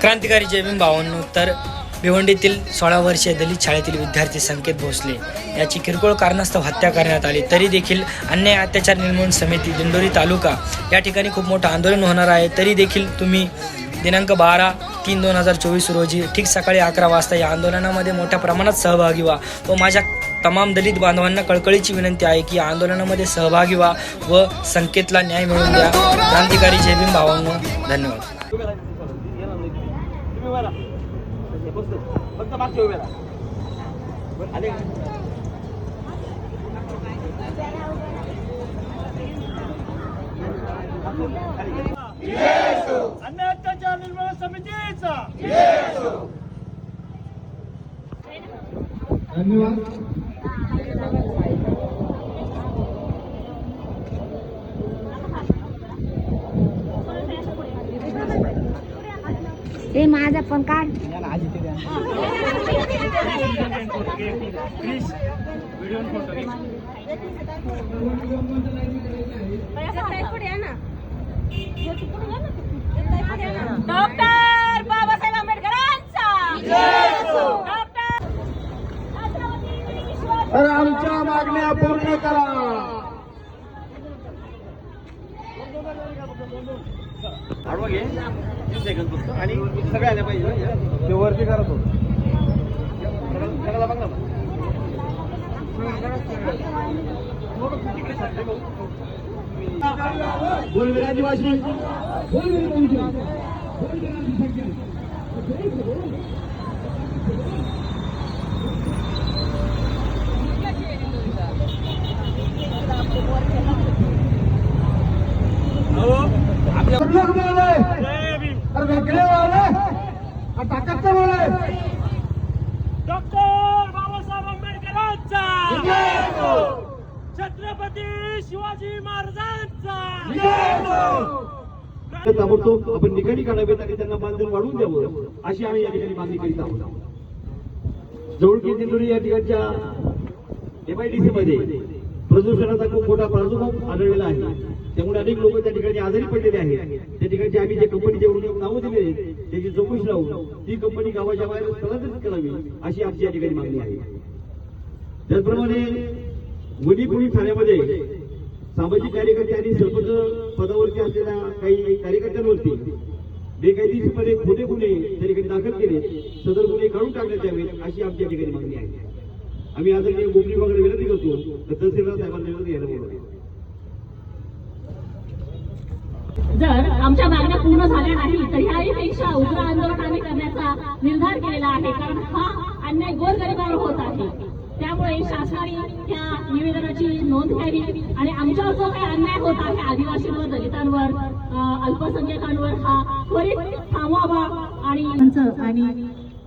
क्रांतिकारी जयभीम भावांनो तर भिवंडीतील सोळा वर्षीय दलित शाळेतील विद्यार्थी संकेत भोसले याची किरकोळ कारणास्तव हत्या करण्यात आली. तरी देखील अन्याय अत्याचार निर्मूलन समिती दिंडोरी तालुका या ठिकाणी खूप मोठं आंदोलन होणार आहे. तरी देखील तुम्ही दिनांक बारा तीन दोन हजार चोवीस रोजी ठीक सकाळी अकरा वाजता या आंदोलनामध्ये मोठ्या प्रमाणात सहभागी व्हा व माझ्या तमाम दलित बांधवांना कळकळीची विनंती आहे की या आंदोलनामध्ये सहभागी व्हा व संकेतला न्याय मिळवून द्या. क्रांतिकारी जयभीम भावांना धन्यवाद. उभी उभा राहा. बसतो. फक्त मागचे उभे राहा. आले अन्य अत्याचार निर्मूलन समितीचा धन्यवाद ते माझा पण काढ. डॉक्टर बाबासाहेब आंबेडकरांचा. डॉक्टर छत्रपती शिवाजी तर आमच्या मागण्या पूर्ण करा. आडवा घे. सेकंद फक्त. आणि सगळ्या आल्या पाहिजे ते वरती करत होतो सगळ्याला बघ ना. बोल आदिवासी डॉक्टर बाबासाहेब आंबेडकरांचा. छत्रपती शिवाजी महाराजांचा. ताबडतोब आपण निगडी काढावेत आणि त्यांना बांधून वाढवून द्यावं अशी आम्ही या ठिकाणी मागणी करीत आहोत. जवळकी दिंडोरी या ठिकाणच्या एमआयडीसी मध्ये प्रदूषणाचा खूप मोठा प्रादुर्भाव आढळलेला आहे. त्यामुळे अनेक लोक त्या ठिकाणी आजारी पडलेले आहेत. त्या ठिकाणी आम्ही जे कंपनी उद्योग नावं दिलेले आहेत, त्याची चौकशी लावून ती कंपनी गावाच्या बाहेर स्थलांतरित करावी अशी आमची या ठिकाणी मागणी आहे. त्याचप्रमाणे मुलीपुरी ठाण्यामध्ये सामाजिक कार्यकर्ते आणि सरपंच पदावरती असलेल्या काही कार्यकर्त्यांवरती बेकायदेशीरपणे खोटे गुन्हे त्या ठिकाणी दाखल केले सदर गुन्हे काढून टाकण्यात यावेत अशी आमची या ठिकाणी मागणी आहे. आम्ही आज गोपनी वगैरे विनंती करतो तर तहसीलदार साहेबांना विनंती यायला बोलतो जर आमच्या मागण्या पूर्ण झाल्या नाही तर ह्याहीपेक्षा उग्र आंदोलन आम्ही करण्याचा निर्धार केलेला आहे. कारण हा अन्याय गोरगरिबावर होत आहे. त्यामुळे शासनाने त्या निवेदनाची नोंद घ्यावी आणि आमच्यावर जो काही अन्याय होत आहे आदिवासींवर दलितांवर अं, अल्पसंख्याकांवर हा त्वरित थांबवावा आणि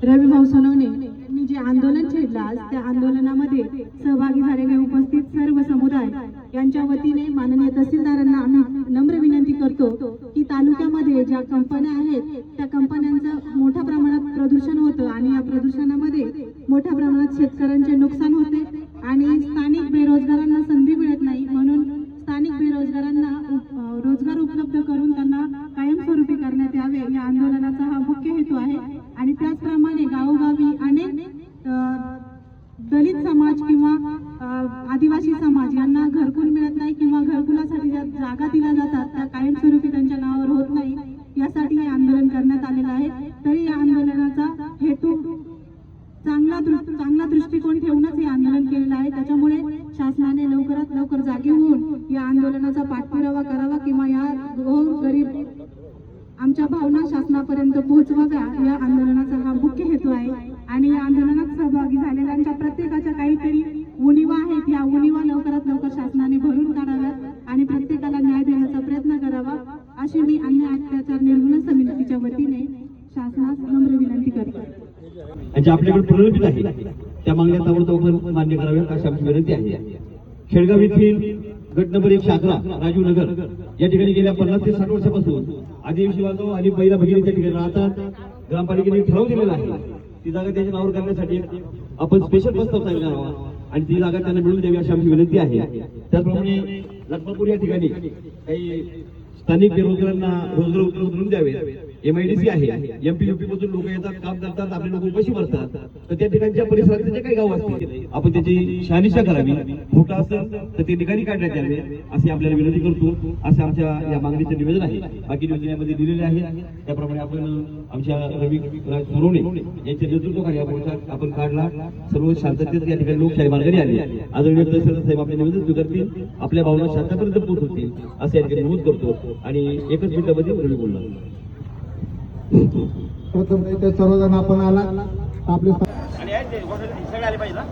रवी भाऊ सोनवणे आंदोलन छेडलं. आज त्या आंदोलनामध्ये सहभागी झालेले उपस्थित सर्व समुदाय यांच्या वतीने माननीय तहसीलदारांना आम्ही नम्र विनंती करतो की तालुक्यामध्ये ज्या कंपन्या आहेत त्या कंपन्यांचं मोठ्या प्रमाणात प्रदूषण होतं आणि या प्रदूषणामध्ये मोठ्या प्रमाणात शेतकऱ्यांचे नुकसान होते आणि स्थानिक बेरोजगारांना संधी मिळत नाही. म्हणून स्थानिक बेरोजगारांना रोजगार उपलब्ध करून त्यांना कायमस्वरूपी करण्यात यावे या आंदोलन लवकरात लवकर जागे होऊन या आंदोलनाचा पाठपुरावा करावा किंवा या गरीब आमच्या भावना शासनापर्यंत पोहोचवाव्या या आंदोलनाचा हा मुख्य हेतू आहे. आणि या आंदोलनात सहभागी झालेल्यांच्या प्रत्येकाच्या काहीतरी उणीवा आहेत. या उणीवा लवकरात लवकर शासनाने भरून काढाव्यात आणि प्रत्येकाला न्याय देण्याचा प्रयत्न करावा अशी मी अन्य अत्याचार निर्मूलन समितीच्या वतीने शासनास नम्र विनंती करते. आपल्याकडे प्रलंबित आहे त्या मागण्या ताबडतोब आपण मान्य कराव्यात अशी आमची विनंती आहे. खेडगाव येथील गट नंबर एक शाखा राजीव नगर. या ठिकाणी गेल्या पन्नास ते साठ वर्षापासून आदिवासी बांधव आणि पहिला भगिनी त्या ठिकाणी राहतात. ग्रामपालिकेने ठराव दिलेला आहे ती जागा त्याच्या नावावर करण्यासाठी आपण स्पेशल प्रस्ताव तयार करावा आणि ती जागा त्यांना मिळून द्यावी अशी आमची विनंती आहे. त्याचप्रमाणे लखमापूर या ठिकाणी काही स्थानिक बेरोजगारांना रोजगार उपलब्ध करून द्यावे एमआयडीसी आहे. एमपी युपी मधून लोक येतात काम करतात आपले लोक उपाशी भरतात तर त्या ठिकाणच्या परिसरात जे काही गाव असतील. आपण त्याची शहानिशा करावी. खोटा असेल तर ते ठिकाणी काढण्यात यावे असे आपल्याला विनंती करतो. असं आमच्या या मागणीचं निवेदन आहे. बाकी निवेदनामध्ये दिलेले आहे. त्याप्रमाणे आपण आमच्या रवी राज सोनवणे यांच्या नेतृत्वाखाली हा मोर्चा आपण काढला. सर्व शांततेत या ठिकाणी लोकशाही मार्गाने आली. आदरणीय तहसीलदार साहेब आपले निवेदन स्वीकारतील. आपल्या भावना शांतापर्यंत पोहोचवतील. असं या ठिकाणी नमूद करतो. आणि एकच मिनिटामध्ये रवी बोलणार. सर्वजण आपण आला. आपले सगळे आले पाहिजे ना.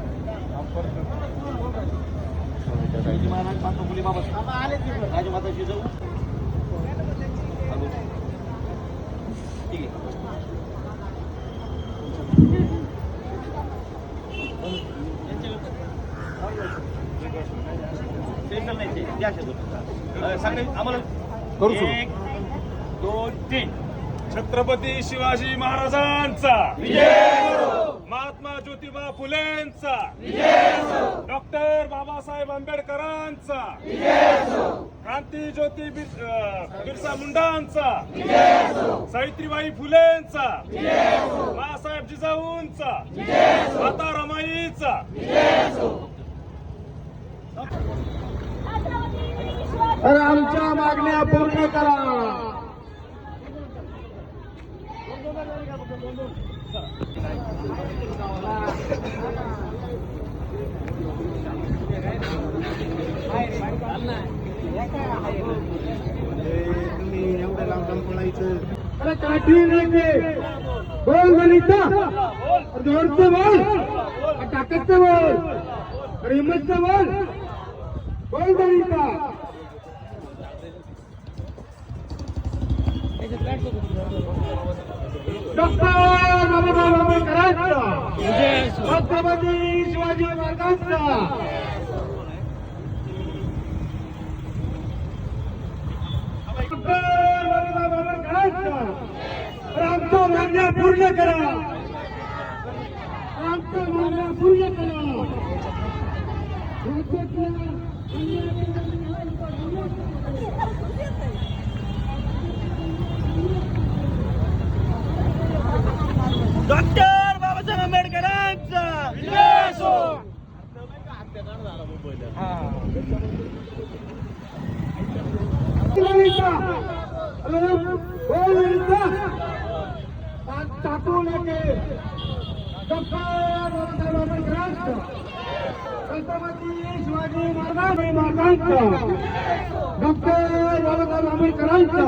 आम्हाला करू सुरू. एक दोन तीन. छत्रपती शिवाजी महाराजांचा. महात्मा ज्योतिबा फुलेंचा. डॉक्टर बाबासाहेब आंबेडकरांचा. क्रांती ज्योती बिरसा मुंडांचा. सावित्रीबाई फुलेंचा. बाळासाहेब जिजाऊंचा. माता रमाईचा. अरे आमच्या मागण्या पूर्ण करा अरे काठी नाही बोल गणिता जोरचं बोल ताकदचं बोल. हिंमतचं बोल बोल गणिता डॉक्टर बाबासाहेब आंबेडकरांचा. छत्रपती शिवाजी महाराजांचा. डॉक्टर बाबासाहेब आंबेडकरांचा. तर आमच्या मागण्या पूर्ण करा. आमच्या मागण्या पूर्ण करा. डॉक्टर बाबासाहेब आंबेडकरांचा. गणिता अरे टाकू नये डॉक्टर बाबासाहेब आंबेडकरांचा छत्रपती शिवाजी महाराज डॉक्टर बाबासाहेब आंबेडकरांचा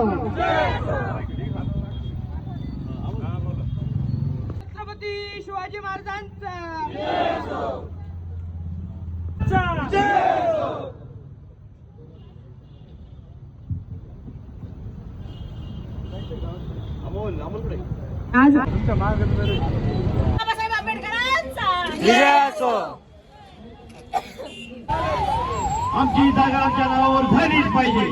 छत्रपती शिवाजी महाराजांचा अमोल अमोलकडे आज बाबासाहेब आंबेडकरांचा. आमची जागा आमच्या नावावर झालीच पाहिजे.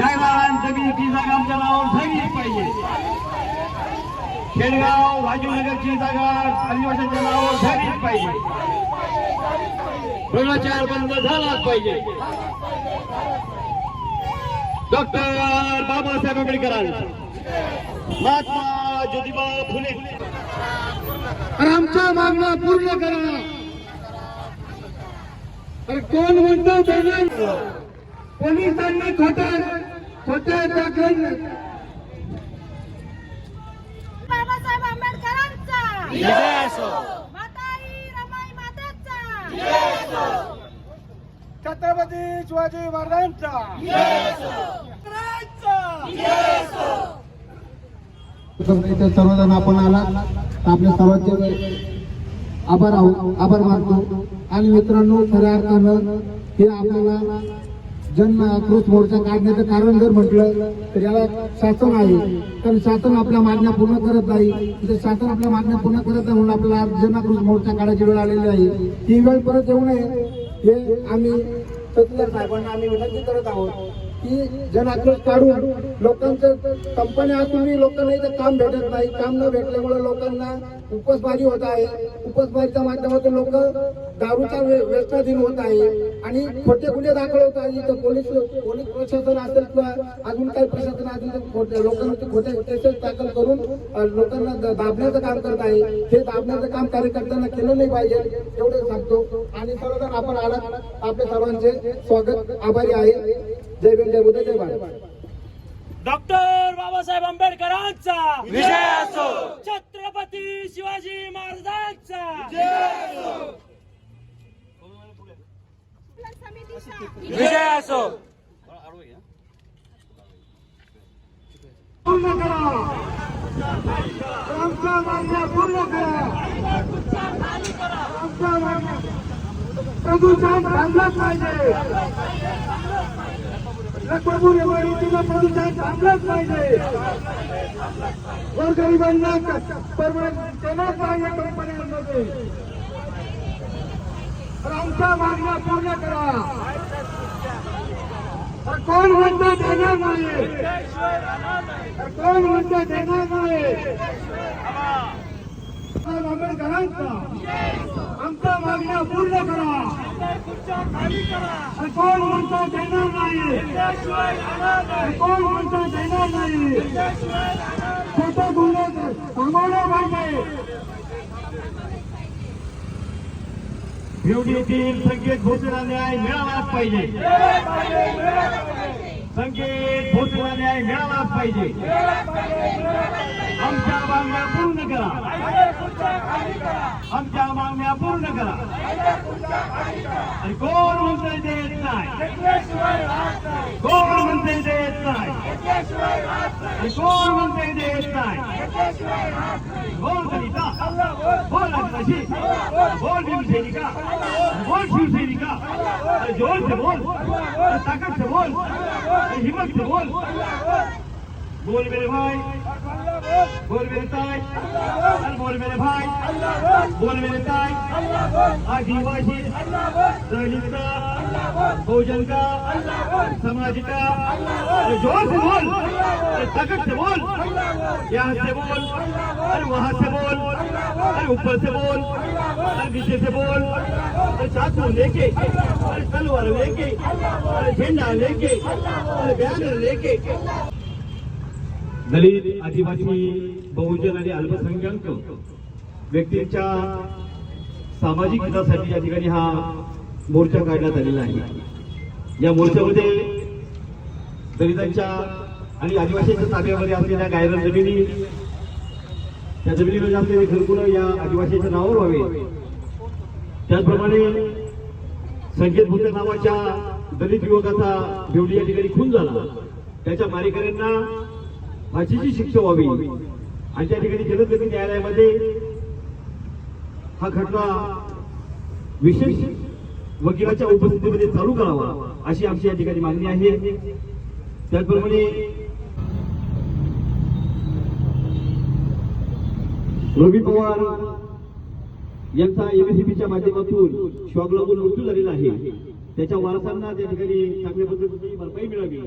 गायवान जमिनीची जागा आमच्या नावावर झालीच पाहिजे. खेडगाव राजीवनगरची जागा आदिवासींच्या नावावर झालीच पाहिजे. भ्रष्टाचार बंद झालाच पाहिजे. डॉक्टर बाबासाहेब आंबेडकरांचा. महात्मा ज्योतिबा फुले. अरे आमच्या मागण्या पूर्ण करा. अरे कोण म्हणतो पोलिसांनी खोट्या खोट्या दाखल रमाई माताचा. छत्रपती शिवाजी महाराजांचा. इथे सर्वजण आपण आला आपल्या सर्वांचे आभार आहो आभार मानतो. आणि मित्रांनो खऱ्या अर्थानं हे आपल्याला जन आक्रोश मोर्चा काढण्याचं कारण जर म्हटलं तर याला शासन आहे. कारण शासन आपल्या मागण्या पूर्ण करत नाही. तर शासन आपल्या मागण्या पूर्ण करत नाही म्हणून आपल्याला आज मोर्चा काढायची वेळ आलेली आहे. ही वेळ परत येऊ नये. हे आम्ही तहसीलदार साहेबांना आम्ही विनंती करत आहोत की जनआक्रोश काढून लोकांचं कंपन्या असूनही लोकांना इथं काम भेटत नाही. काम न भेटल्यामुळे लोकांना उपसबाजी होत आहे. उपसबाजीच्या माध्यमातून लोक दारूचा व्यसनाधीन होत आहे आणि खोटे गुन्हे दाखल होत आहे. इथं पोलीस पोलीस प्रशासन असेल किंवा अजून काही प्रशासन असेल तर लोकांना खोटे केसेस दाखल करून लोकांना दाबण्याचं काम करत आहे. हे दाबण्याचं काम कार्यकर्त्यांना केलं नाही पाहिजे एवढे सांगतो. आणि सर्वजण आपण आला आपल्या सर्वांचे स्वागत आभारी आहे. जय भीम जय बुद्ध जय भारत. डॉक्टर बाबासाहेब आंबेडकरांचा. विजय असो. छत्रपती शिवाजी महाराजांचा. विजय असो. प्रदूषण थांबलंच पाहिजे. प्रदूषण थांबलंच पाहिजे. गोरगरिबांना परवानगी देण्यात पाहिजे कंपन्यांमध्ये. आमच्या मागण्या पूर्ण करा. कोण म्हणतो देणार नाही? कोण म्हणतो देणार नाही? आंबेडकरांचा. आमच्या मागण्या पूर्ण करा. कोण म्हणतो देणार नाही? कोण म्हणतो देणार नाही? खोटं गुन्हे थांबवलं पाहिजे. भिवडी येथील संकेत भोसलेला न्याय मिळालाच पाहिजे. संकेत भोसलेला न्याय मिळालाच पाहिजे. आमच्या मागण्या पूर्ण करा. आमच्या मागण्या पूर्ण करा. आणि कोण म्हणतंय येत नाही? कोण म्हणतंय येत नाही? आणि कोण म्हणतंय येत नाही? बोल कविता. बोल आदिवासी. बोल भीमसैनिका बोल शिवसैनिका. जोर से बोल. अरे ताकत से बोल. हिम्मत से बोल. बोल मेरे भाई. बोल मेरे ताई। अरे बोल मेरे भाई। बोल मेरे ताई। आदिवासी। दलित का। बहुजन का। समाज का। अरे जोर से बोल। ताकत से बोल। यहाँ से बोल। अरे वहाँ से बोल। अरे ऊपर से बोल। अरे नीचे से बोल। अरे चाकू लेके। अरे तलवार लेके। अरे झंडा लेके। अरे बैनर लेके। दलित आदिवासी बहुजन आणि अल्पसंख्याक व्यक्तींच्या सामाजिक हितासाठी या ठिकाणी हा मोर्चा काढण्यात आलेला आहे. या मोर्चामध्ये दलितांच्या आणि आदिवासींच्या ताब्यामध्ये असलेल्या गायरन जमिनी त्या जमिनीमध्ये असलेले घरकुलं या आदिवासीच्या नावावर व्हावे. त्याचप्रमाणे संकेत भुते नावाच्या दलित युवकाचा भिवडी या ठिकाणी खून झाला. त्याच्या मारेकऱ्यांना फाशीची शिक्षा व्हावी. आणि त्या ठिकाणी जलदगती न्यायालयामध्ये हा खटला विशेष वकिलाच्या उपस्थितीमध्ये चालू करावा अशी आमची या ठिकाणी मागणी आहे. त्याचप्रमाणे रवी पवार यांचा एमएससीबीच्या माध्यमातून शॉक मृत्यू झालेला आहे. त्याच्या वारसांना त्या ठिकाणी चांगल्या पद्धतीची भरपाई मिळावी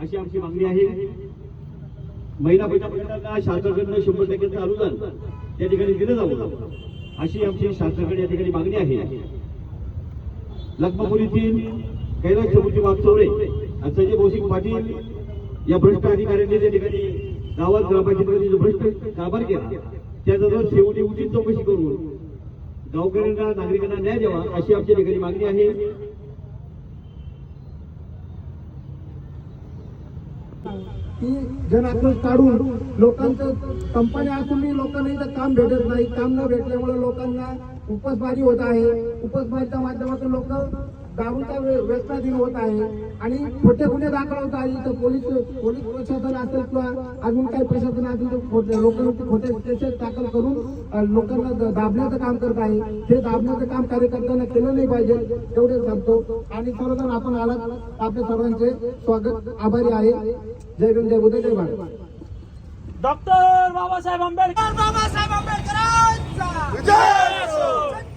अशी आमची मागणी आहे. महिला बचाव शासनाकडनं शंभर टक्क्यांचं अनुदान त्या ठिकाणी दिलं जावं. अशी आमची शासनाकडे या ठिकाणी मागणी आहे. लखमापुरीतील कैलास चमुची वागचौरे आणि संजय भौशिक पाटील या भ्रष्ट अधिकाऱ्यांनी त्या ठिकाणी गावात ग्रामपंचायतीमध्ये जो भ्रष्ट कारभार केला त्याच्याजवळ शेवटी उचित चौकशी करून गावकऱ्यांना नागरिकांना न्याय द्यावा अशी आमच्या ठिकाणी मागणी आहे. की जनाक्रोश काढून लोकांचं कंपन्या असूनही लोकांना इथं काम भेटत नाही. काम न भेटल्यामुळे लोकांना उपसमारी होत आहे. उपसमारीच्या माध्यमातून लोक दारूच्या व्य- व्यसनाधीन होत आहे आणि खोटे गुन्हे दाखल होत आहे इथं पोलीस पोलीस प्रशासन असेल किंवा अजून काही प्रशासन असेल तर खोटे लोकांवरती खोटे केसेस दाखल करून लोकांना दाबण्याचं काम करत आहे. हे दाबण्याचं काम कार्यकर्त्यांना केलं नाही पाहिजे एवढे सांगतो. आणि सर्वजण आपण आलात. आपल्या सर्वांचे स्वागत आभारी आहे. जय भीम जय बुद्ध जय भारत. डॉक्टर बाबासाहेब आंबेडकर. बाबासाहेब शिवाजी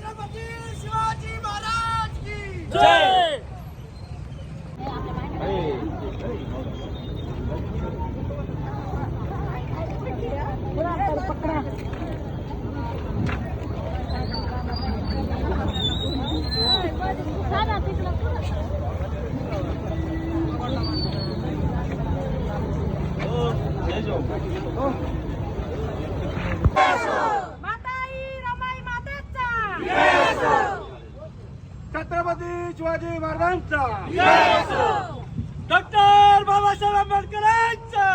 महाराज की जय पकडा माताई रमाई मातेचा छत्रपती शिवाजी महाराजांचा. डॉक्टर बाबासाहेब आंबेडकरांचा.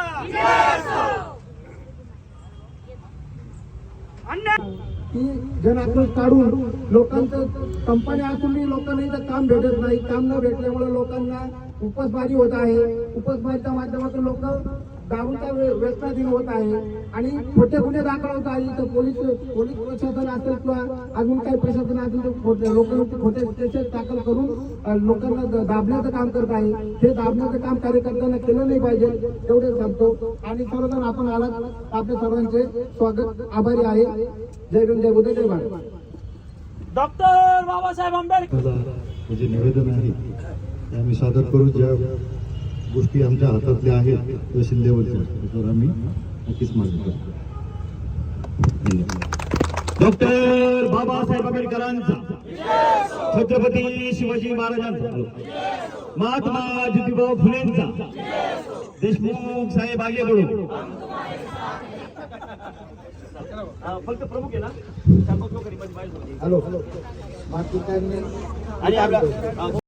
की जनाक्रोश काढून लोकांचं कंपन्या असूनही लोकांना इथं काम भेटत नाही. काम न भेटल्यामुळे लोकांना उपसमारी होत आहे. उपसमारीच्या माध्यमातून लोक दारूच्या व्य- व्यसनाधीन होत आहे. आणि खोटे गुन्हे दाखल होत आहे इथं पोलीस पोलीस प्रशासन असेल किंवा अजून काही प्रशासन असेल तर खोटे लोकांवरती खोटे केसेस दाखल करून लोकांना दाबण्याचं काम करत आहे. हे दाबण्याचं काम कार्यकर्त्यांना केलं नाही पाहिजे. एवढे सांगतो. आणि सर्वजण आपण आलात. आपल्या सर्वांचे स्वागत आभारी आहे. जय भीम जय बुद्ध जय भारत. डॉक्टर बाबासाहेब आंबेडकर. मला हे जे निवेदन आहे. ते आम्ही सादर करू. ज्या गोष्टी आमच्या हातातल्या आहेत तहसील लेवलच्या त्याच्यावर आम्ही नक्कीच मागणी करतो. डॉक्टर बाबासाहेब आंबेडकरांचा. छत्रपती शिवाजी महाराजांचा. महात्मा ज्योतिबा फुलेंचा. देशमुख साहेब आगे बढो फक्त प्रमुख आहे ना? हॅलो. आणि